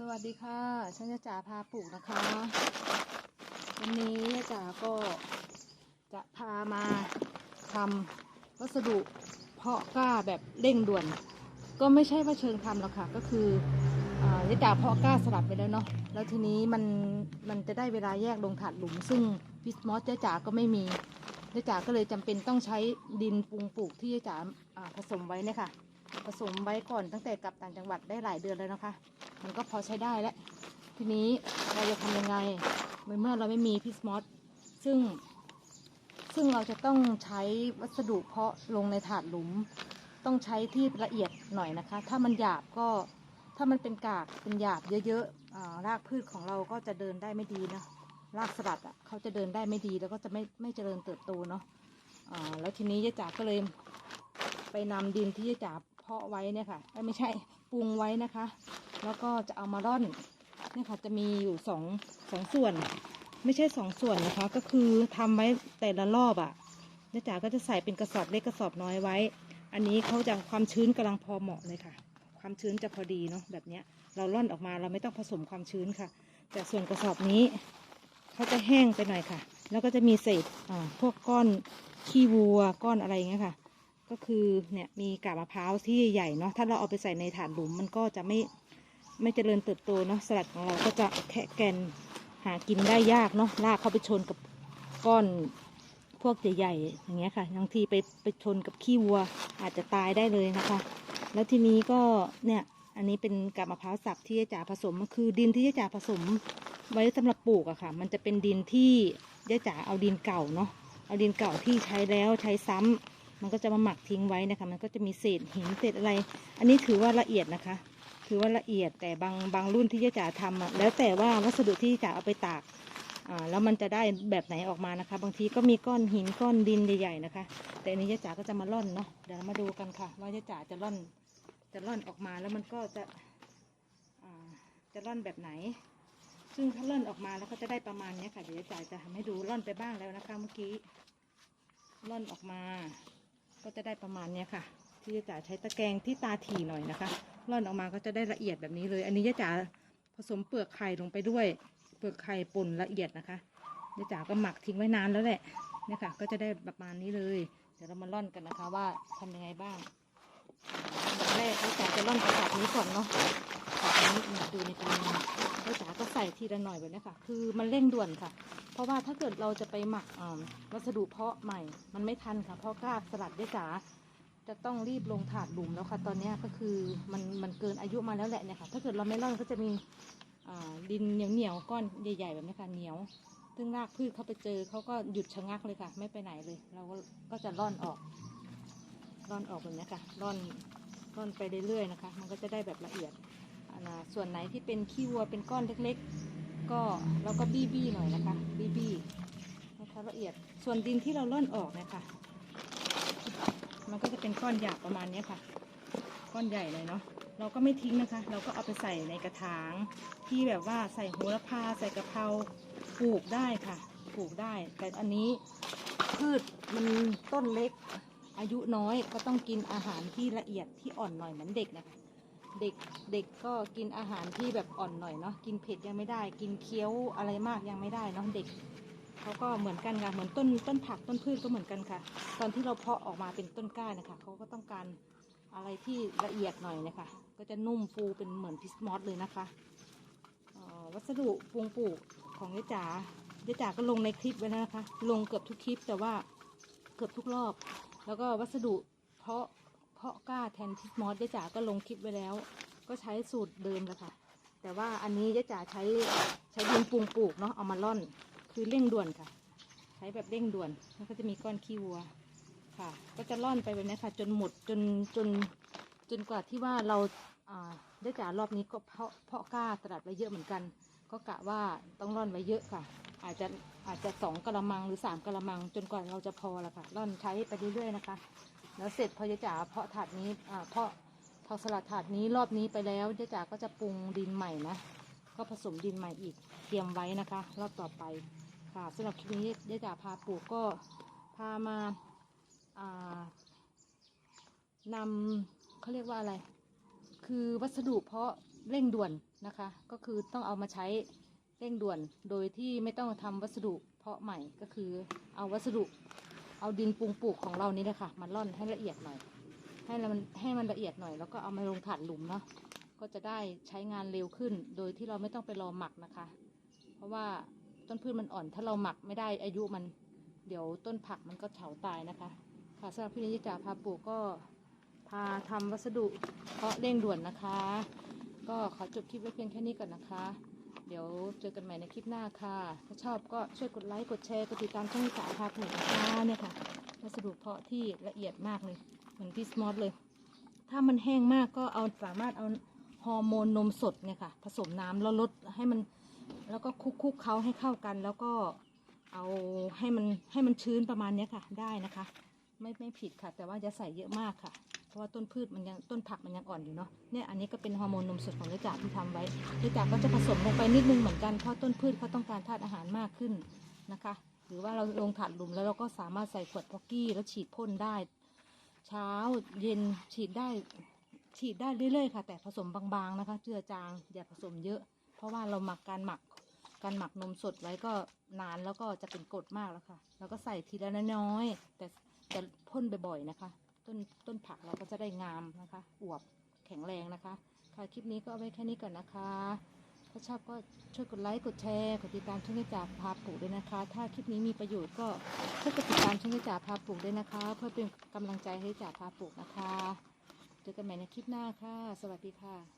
สวัสดีค่ะ ฉันจะจ๋าพาปลูกนะคะ วันนี้จ๋าก็จะพามาทำวัสดุเพาะกล้าแบบเร่งด่วน ก็ไม่ใช่ว่าเชิงทำหรอกค่ะ ก็คืออ่ายจ๋าเพาะกล้าสลับไปแล้วเนาะ แล้วทีนี้มันมันจะได้เวลาแยกลงถาดหลุม ซึ่งพิสมอสจ๋าก็ไม่มีจ๋าก็เลยจำเป็นต้องใช้ดินปรุงปลูกที่จ่าผสมไว้เนี่ยค่ะ ผสมไว้ก่อนตั้งแต่กลับต่างจังหวัดได้หลายเดือนแล้วนะคะ มันก็พอใช้ได้แล้ว ทีนี้เราจะทำยังไงเมื่อเราไม่มีพิสมอสซึ่ง ซึ่งเราจะต้องใช้วัสดุเพาะลงในถาดหลุม ต้องใช้ที่ละเอียดหน่อยนะคะ ถ้ามันหยาบก็ถ้ามันเป็นกากเป็นหยาบเยอะๆรากพืชของเราก็จะเดินได้ไม่ดีนะรากสลัดอะเขาจะเดินได้ไม่ดีแล้วก็จะไม่ไม่เจริญเติบโตเนาะแล้วทีนี้ยายจ๋าก็เลยไปนำดินที่ยายจ๋า เพาะไว้เนี่ยค่ะไม่ใช่ปรุงไว้นะคะ แล้วก็จะเอามาร่อนเนี่ยค่ะจะมีอยู่สองสองส่วน ไม่ใช่สองส่วนนะคะ ก็คือทำไว้แต่ละรอบอะ่ะยายจ๋าก็จะใส่เป็นกระสอบเล็กกระสอบน้อยไว้ อันนี้เขาจะความชื้นกำลังพอเหมาะเลยค่ะ ความชื้นจะพอดีเนาะแบบเนี้ยเราร่อนออกมาเราไม่ต้องผสมความชื้นค่ะ แต่ส่วนกระสอบนี้เขาจะแห้งไปหน่อยค่ะ แล้วก็จะมีเศษอ่าพวกก้อนขี้วัวก้อนอะไรเงี้ยค่ะ ก็คือเนี่ยมีกาบมะพร้าวที่ใหญ่เนาะถ้าเราเอาไปใส่ในถาดหลุมมันก็จะไม่ไม่เจริญเติบโตเนาะสลัดของเราก็จะแคะแกนหากินได้ยากเนาะลากเข้าไปชนกับก้อนพวกใหญ่ๆอย่างเงี้ยค่ะบางทีไปไปชนกับขี้วัวอาจจะตายได้เลยนะคะ แล้วทีนี้ก็เนี่ยอันนี้เป็นกาบมะพร้าวสับที่จ๋าผสมมันคือดินที่จ๋าผสมไว้สำหรับปลูกอะค่ะ มันจะเป็นดินที่ยาจ๋าเอาดินเก่าเนาะเอาดินเก่าที่ใช้แล้วใช้ซ้ำ มันก็จะมาหมักทิ้งไว้นะคะ มันก็จะมีเศษหินเศษอะไร อันนี้ถือว่าละเอียดนะคะ ถือว่าละเอียดแต่บางบางรุ่นที่ยายจ๋าทำอะแล้วแต่ว่าวัสดุที่จ๋าเอาไปตากอ่าแล้วมันจะได้แบบไหนออกมานะคะ บางทีก็มีก้อนหินก้อนดินใหญ่ๆนะคะ แต่อันนี้ยายจ๋าก็จะมาร่อนเนาะเดี๋ยวมาดูกันค่ะ ว่ายายจ๋าจะร่อนจะร่อนออกมาแล้วมันก็จะอ่าจะร่อนแบบไหน ซึ่งถ้าร่อนออกมาแล้วก็จะได้ประมาณนี้ค่ะเดี๋ยวยายจ๋าจะทำให้ดูร่อนไปบ้างแล้วนะคะเมื่อกี้ร่อนออกมา ก็จะได้ประมาณเนี้ยค่ะ ที่ยายจ๋าใช้ตะแกรงที่ตาถี่หน่อยนะคะร่อนออกมาก็จะได้ละเอียดแบบนี้เลย อันนี้ยายจ๋าผสมเปลือกไข่ลงไปด้วย เปลือกไข่ป่นละเอียดนะคะยายจ๋าก็หมักทิ้งไว้นานแล้วแหละเนี่ยค่ะ ก็จะได้ประมาณนี้เลย เดี๋ยวเรามาร่อนกันนะคะว่าทำยังไงบ้างอันดับแรกยายจ๋าจะร่อนกระสอบนี้ก่อนเนาะกระสอบนี้มาดูในปริมาณยายจ๋าก็ใส่ทีละหน่อยแบบนี้ค่ะ คือมันเร่งด่วนค่ะ ราะว่าถ้าเกิดเราจะไปหมักวัสดุเพาะใหม่ มันไม่ทันค่ะ เพราะกล้าสลัดได้จ๋าจะต้องรีบลงถาดหลุมแล้วค่ะ ตอนนี้ก็คือมันมันเกินอายุมาแล้วแหละเนี่ยค่ะ ถ้าเกิดเราไม่ร่อนก็จะมีดินเหนียวเหนียวๆก้อนใหญ่ๆแบบนี้ค่ะเหนียว ซึ่งรากพืชเขาไปเจอเขาก็หยุดชะงักเลยค่ะ ไม่ไปไหนเลย เราก็จะร่อนออกร่อนออกแบบนี้ค่ะร่อนร่อนไปเรื่อยๆนะคะ มันก็จะได้แบบละเอียดส่วนไหนที่เป็นขี้วัวเป็นก้อนเล็กๆ ก็เราก็บี้บี้หน่อยนะคะ บี้บี้นะคะละเอียดส่วนดินที่เราร่อนออกนะคะมันก็จะเป็นก้อนหยาบประมาณนี้ค่ะ ก้อนใหญ่เลยเนาะเราก็ไม่ทิ้งนะคะ เราก็เอาไปใส่ในกระถางที่แบบว่าใส่โหระพาใส่กะเพราปลูกได้ค่ะปลูกได้ แต่อันนี้พืชมันต้นเล็กอายุน้อยก็ต้องกินอาหารที่ละเอียดที่อ่อนหน่อยเหมือนเด็กนะคะ เด็กเด็กก็กินอาหารที่แบบอ่อนหน่อยเนาะกินเผ็ดยังไม่ได้ กินเคี้ยวอะไรมากยังไม่ได้เนาะเด็กเขาก็เหมือนกันค่ะเหมือนต้นต้นผักต้นพืชก็เหมือนกันค่ะ ตอนที่เราเพาะออกมาเป็นต้นกล้านะคะเขาก็ต้องการอะไรที่ละเอียดหน่อยนะคะก็จะนุ่มฟูเป็นเหมือนพิสมอสเลยนะคะออวัสดุปรุงปลูกของยายจ๋ายายจ๋าก็ลงในคลิปไว้แล้วนะคะ ลงเกือบทุกคลิปแต่ว่าเกือบทุกรอบ แล้วก็วัสดุเพาะ เพาะกล้าแทนพิสมอสยายจ๋าก็ลงคลิปไว้แล้ว ก็ใช้สูตรเดิมแหละค่ะ แต่ว่าอันนี้ยายจ๋าใช้ใช้ดินปรุงปลูกเนาะเอามาร่อนคือเร่งด่วนค่ะ ใช้แบบเร่งด่วนแล้วก็จะมีก้อนขี้วัวค่ะ ก็จะร่อนไปแบบนี้ค่ะ จนหมดจนจนจนกว่าที่ว่าเราอ่าได้จ่ารอบนี้ก็เพาะเพาะกล้าตลาดไว้เยอะเหมือนกัน ก็กะว่าต้องร่อนไว้เยอะค่ะ อาจจะอาจจะสองกระมังหรือสามกระมัง จนกว่าเราจะพอละค่ะร่อนใช้ไปเรื่อยๆนะคะ แล้วเสร็จพอยายจ๋าเพาะถาดนี้อ่าเพาะพอสลัดถาดนี้รอบนี้ไปแล้วยายจ๋าก็จะปรุงดินใหม่นะก็ผสมดินใหม่อีกเตรียมไว้นะคะ รอบต่อไปค่ะสำหรับคลิปนี้ยายจ๋าพาปลูกก็พามาอ่านำเขาเรียกว่าอะไร คือวัสดุเพาะเร่งด่วนนะคะ ก็คือต้องเอามาใช้เร่งด่วน โดยที่ไม่ต้องทำวัสดุเพาะใหม่ก็คือเอาวัสดุ เอาดินปรุงปลูกของเรานี่นะคะมาร่อนให้ละเอียดหน่อย ให้มันให้มันละเอียดหน่อย แล้วก็เอามาลงถาดหลุมเนาะก็จะได้ใช้งานเร็วขึ้น โดยที่เราไม่ต้องไปรอหมักนะคะ เพราะว่าต้นพืชมันอ่อน ถ้าเราหมักไม่ได้อายุมัน เดี๋ยวต้นผักมันก็เฉาตายนะคะ ค่ะสำหรับพี่นิจจาพาปลูกก็พาทำวัสดุเพาะเร่งด่วนนะคะ ก็ขอจบคลิปไว้เพียงแค่นี้ก่อนนะคะ เดี๋ยวเจอกันใหม่ในคลิปหน้าค่ะ ถ้าชอบก็ช่วยกดไลค์ กดแชร์ กดติดตามช่องนิจาพาปลูกนะคะเนี่ยค่ะวัสดุเพาะที่ละเอียดมากเลย เหมือนพี่สมอตเลย ถ้ามันแห้งมากก็เอาสามารถเอาฮอร์โมนนมสดเนี่ยค่ะ ผสมน้ำแล้วลดให้มัน แล้วก็คุกคุกเขาให้เข้ากัน แล้วก็เอาให้มันให้มันชื้นประมาณนี้ค่ะ ได้นะคะ ไม่ไม่ผิดค่ะ แต่ว่าจะใส่เยอะมากค่ะ เพราะว่าต้นพืชมันยังต้นผักมันยังอ่อนอยู่เนาะเนี่ยอันนี้ก็เป็นฮอร์โมนนมสดของเลือจ่าที่ทำไว้เลือจ่าก็จะผสมลงไปนิดนึงเหมือนกันเพราะต้นพืชเขาต้องการธาตุอาหารมากขึ้นนะคะ หรือว่าเราลงถาดหลุมแล้วเราก็สามารถใส่ขวดพ็อกกี้แล้วฉีดพ่นได้ เช้าเย็นฉีดได้ฉีดได้เรื่อยๆค่ะ แต่ผสมบางๆนะคะ เจือจางอย่าผสมเยอะ เพราะว่าเราหมักการหมักการหมักนมสดไว้ก็นานแล้วก็จะเป็นกรดมากแล้วค่ะ แล้วก็ใส่ทีละน้อยแต่แต่พ่นบ่อยๆนะคะ ต้นต้นผักเราก็จะได้งามนะคะ อวบแข็งแรงนะคะ ค่ะคลิปนี้ก็เอาไว้แค่นี้ก่อนนะคะ ถ้าชอบก็ช่วยกดไลค์กดแชร์กดติดตามช่องกระจ่าพาปลูกด้วยนะคะ ถ้าคลิปนี้มีประโยชน์ก็ช่วยกดติดตามช่องกระจ่าพาปลูกด้วยนะคะ เพื่อเป็นกำลังใจให้จ่าพาปลูกนะคะเจอกันใหม่ในคลิปหน้าค่ะ สวัสดีค่ะ